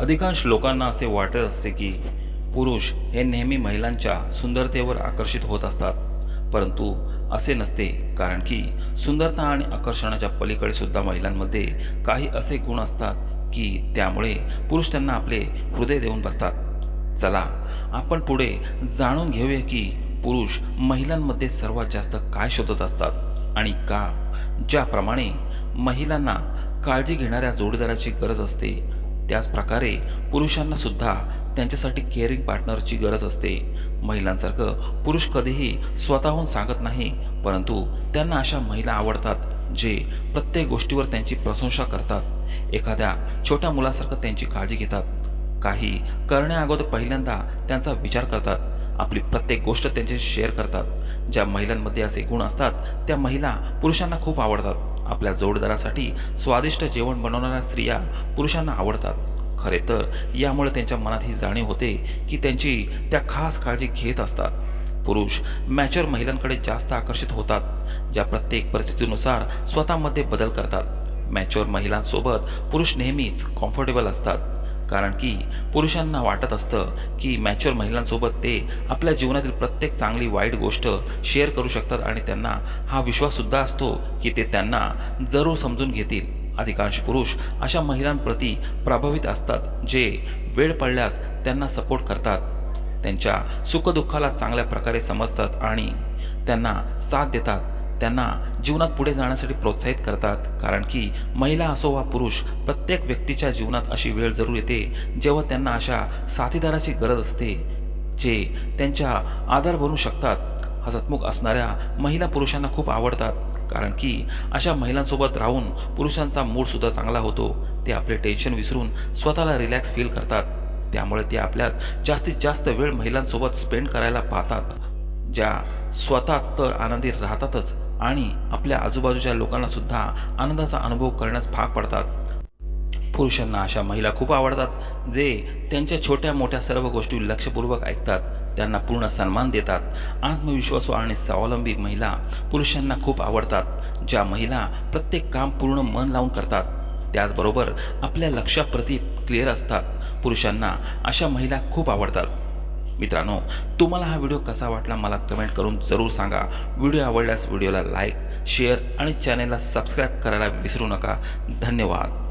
अधिकांश लोकांना असे वाटत असते की पुरुष हे नेहमी महिलांच्या सुंदरतेवर आकर्षित होत असतात. परंतु असे नसते कारण की सुंदरता आणि आकर्षणाच्या पलीकडे सुद्धा महिलांमध्ये काही असे गुण असतात की त्यामुळे पुरुष त्यांना आपले हृदय देऊन बसतात. चला आपण पुढे जाणून घेऊया की पुरुष महिलांमध्ये सर्वात जास्त काय शोधत असतात आणि का? ज्याप्रमाणे महिलांना काळजी घेणाऱ्या जोडीदाराची गरज असते त्याचप्रकारे पुरुषांनासुद्धा पुरुषांना सुद्धा त्यांच्यासाठी केअरिंग पार्टनरची गरज असते. महिलांसारखं पुरुष कधीही स्वतःहून सांगत नाही परंतु त्यांना अशा महिला आवडतात जे प्रत्येक गोष्टीवर त्यांची प्रशंसा करतात. एखाद्या छोट्या मुलासारखं त्यांची काळजी घेतात. काही करण्याअगोदर पहिल्यांदा त्यांचा विचार करतात. आपली प्रत्येक गोष्ट त्यांच्याशी शेअर करतात. ज्या महिलांमध्ये असे गुण असतात त्या महिला पुरुषांना खूप आवडतात. आपल्या जोडदारासाठी स्वादिष्ट जेवण बनवणाऱ्या स्त्रिया पुरुषांना आवडतात. खरे तर यामुळे त्यांच्या मनात ही जाणीव होते की त्यांची त्या खास काळजी घेत असतात. पुरुष मॅच्युअर महिलांकडे जास्त आकर्षित होतात ज्या प्रत्येक परिस्थितीनुसार स्वतःमध्ये बदल करतात. मॅच्युअर महिलांसोबत पुरुष नेहमीच कम्फर्टेबल असतात. कारण की पुरुषांना वाटत असतं की मॅच्युअर महिलांसोबत ते आपल्या जीवनातील प्रत्येक चांगली वाईट गोष्ट शेअर करू शकतात आणि त्यांना हा विश्वाससुद्धा असतो की ते त्यांना जरूर समजून घेतील. अधिकांश पुरुष अशा महिलांप्रती प्रभावित असतात जे वेळ पडल्यास त्यांना सपोर्ट करतात. त्यांच्या सुखदुःखाला चांगल्या प्रकारे समजतात आणि त्यांना साथ देतात. त्यांना जीवनात पुढे जाण्यासाठी प्रोत्साहित करतात. कारण की महिला असो वा पुरुष प्रत्येक व्यक्तीच्या जीवनात अशी वेळ जरूर येते जेव्हा त्यांना अशा साथीदाराची गरज असते जे त्यांच्या आधार बनू शकतात. हसतमुख असणाऱ्या महिला पुरुषांना खूप आवडतात. कारण की अशा महिलांसोबत राहून पुरुषांचा मूडसुद्धा चांगला होतो. ते आपले टेन्शन विसरून स्वतःला रिलॅक्स फील करतात. त्यामुळे ते आपल्यात जास्तीत जास्त वेळ महिलांसोबत स्पेंड करायला पाहतात. ज्या स्वतःच तर आनंदी राहतातच आणि आपल्या आजूबाजूच्या लोकांना सुद्धा आनंदाचा अनुभव करण्यास भाग पडतात. पुरुषांना अशा महिला खूप आवडतात जे त्यांच्या छोट्या मोठ्या सर्व गोष्टी लक्षपूर्वक ऐकतात त्यांना पूर्ण सन्मान देतात. आत्मविश्वासू आणि स्वावलंबी महिला पुरुषांना खूप आवडतात ज्या महिला प्रत्येक काम पूर्ण मन लावून करतात. त्याचबरोबर आपल्या लक्ष्याप्रती क्लिअर असतात. पुरुषांना अशा महिला खूप आवडतात. मित्रांनो तुम्हाला हा व्हिडिओ कसा वाटला मला कमेंट करून जरूर सांगा. व्हिडिओ आवडल्यास व्हिडिओला लाईक शेअर आणि चॅनेलला सबस्क्राईब करायला विसरू नका. धन्यवाद.